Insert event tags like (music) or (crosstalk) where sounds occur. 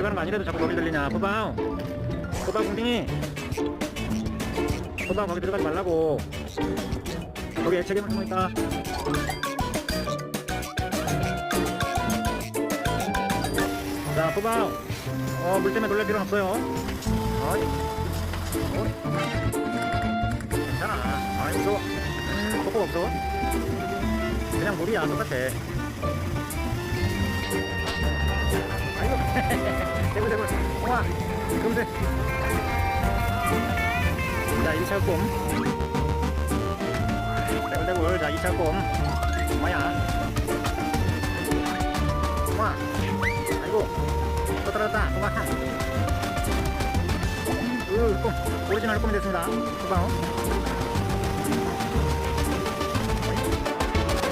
들어가는 거 아니래도 자꾸 거기 들리냐? 뽀바우 뽀바우 궁딩이. 뽀바우 거기 들어가지 말라고. 거기 애착괴물 숨어있다. 자 뽀바우 어물 때문에 놀랄 필요는 없어요. 어이. 어이 괜찮아. 아이 무서워. 음 뽀뽀 없어. 그냥 물이야. 똑같아. 아이고 (laughs) 우와 금세 자 1차 꿈. 대굴대굴 자 2차 꿈. 뭐야. 우와. 아이고. 또 떨어졌다. 우와 으꿈. 오리지널 꿈이 됐습니다. 후방